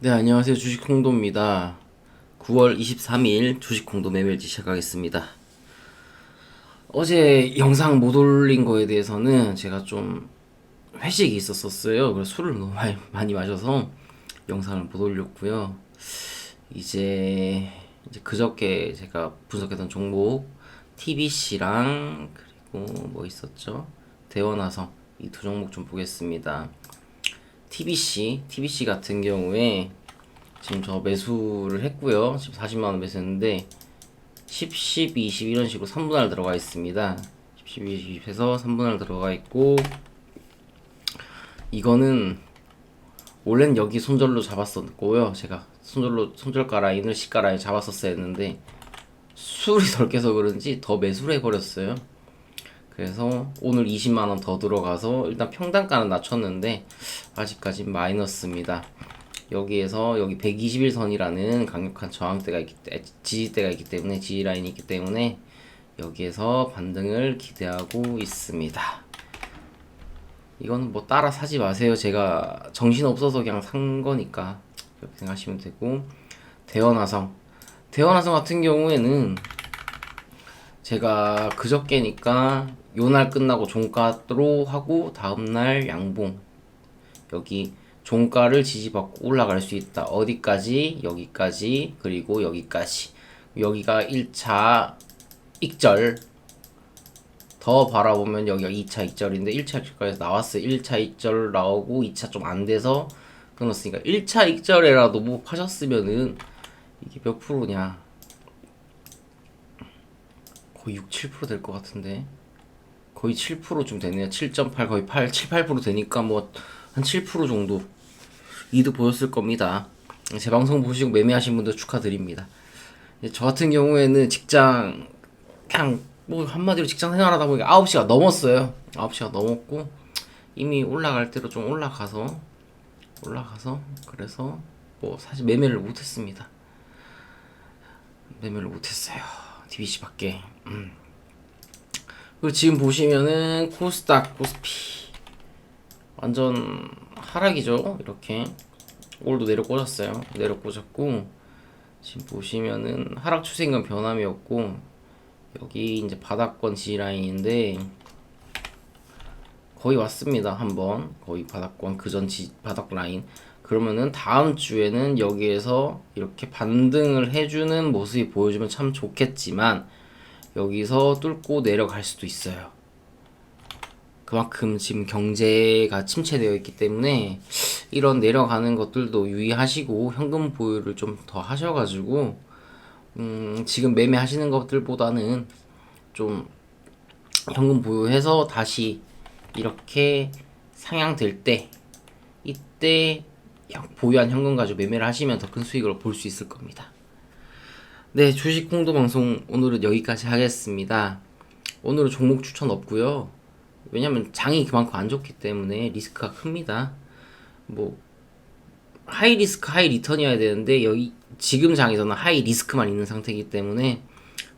네, 안녕하세요. 주식 홍도입니다. 9월 23일 주식 홍도 매매일지 시작하겠습니다. 어제 영상 못 올린 거에 대해서는 제가 좀 회식이 있었었어요. 그래서 술을 너무 많이, 많이 마셔서 영상을 못 올렸고요. 이제 이제 그저께 제가 분석했던 종목 TBC랑 그리고 뭐 있었죠? 대원화성 이 두 종목 좀 보겠습니다. TBC, TBC 같은 경우에 지금 저 매수를 했고요. 지금 40만 원 매수했는데 10, 10, 20 이런 식으로 3분할 들어가 있습니다. 10, 10, 20 해서 3분할 들어가 있고 이거는 원래는 여기 손절로 잡았었고요. 제가 손절로 손절가 라인을 시가 라인 잡았었어야 했는데 술이 덜 깨서 그런지 더 매수를 해버렸어요. 그래서 오늘 20만 원 더 들어가서 일단 평단가는 낮췄는데 아직까지 마이너스입니다. 여기에서 여기 121선이라는 강력한 저항대가 있기 때 지지대가 있기 때문에 지지 라인이 있기 때문에 여기에서 반등을 기대하고 있습니다. 이거는 뭐 따라 사지 마세요. 제가 정신 없어서 그냥 산 거니까 그렇게 생각하시면 되고 대원화성 대원화성 같은 경우에는 제가 그저께니까 요 날 끝나고 종가로 하고 다음날 양봉 여기 종가를 지지받고 올라갈 수 있다. 어디까지? 여기까지 그리고 여기까지 여기가 1차 익절 더 바라보면 여기가 2차 익절인데 1차 익절까지 나왔어요. 1차 익절 나오고 2차 좀 안 돼서 끊었으니까 1차 익절에라도 뭐 파셨으면은 이게 몇 프로냐 거의 6, 7%될 것 같은데 거의 7%좀 되네요. 7.8 거의 8, 7, 8% 되니까 뭐 한 7% 정도 이득 보였을 겁니다. 제 방송 보시고 매매하신 분들 축하드립니다. 저 같은 경우에는 직장 그냥 뭐 한마디로 직장 생활하다 보니까 9시가 넘었어요. 9시가 넘었고 이미 올라갈 대로 좀 올라가서 올라가서 그래서 뭐 사실 매매를 못했습니다. 매매를 못했어요. DBC밖에. 음. 그리고 지금 보시면은 코스닥, 코스피 완전 하락이죠. 이렇게 올도 내려 꽂았어요. 내려 꽂았고 지금 보시면은 하락 추세인건 변함이 없고 여기 이제 바닥권 지지 라인인데 거의 왔습니다. 한번 거의 바닥권 그전 지 바닥 라인 그러면은 다음 주에는 여기에서 이렇게 반등을 해주는 모습이 보여주면 참 좋겠지만 여기서 뚫고 내려갈 수도 있어요. 그만큼 지금 경제가 침체되어 있기 때문에 이런 내려가는 것들도 유의하시고 현금 보유를 좀 더 하셔가지고 음 지금 매매하시는 것들보다는 좀 현금 보유해서 다시 이렇게 상향될 때 이때 보유한 현금 가지고 매매를 하시면 더 큰 수익을 볼 수 있을 겁니다. 네, 주식 홍도 방송 오늘은 여기까지 하겠습니다. 오늘은 종목 추천 없고요. 왜냐면 장이 그만큼 안 좋기 때문에 리스크가 큽니다. 뭐 하이 리스크 하이 리턴이어야 되는데 여기 지금 장에서는 하이 리스크만 있는 상태이기 때문에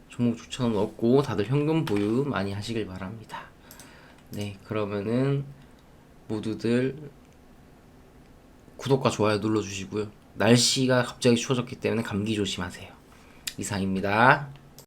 종목 추천은 없고 다들 현금 보유 많이 하시길 바랍니다. 네, 그러면은 모두들 구독과 좋아요 눌러주시고요. 날씨가 갑자기 추워졌기 때문에 감기 조심하세요. 이상입니다.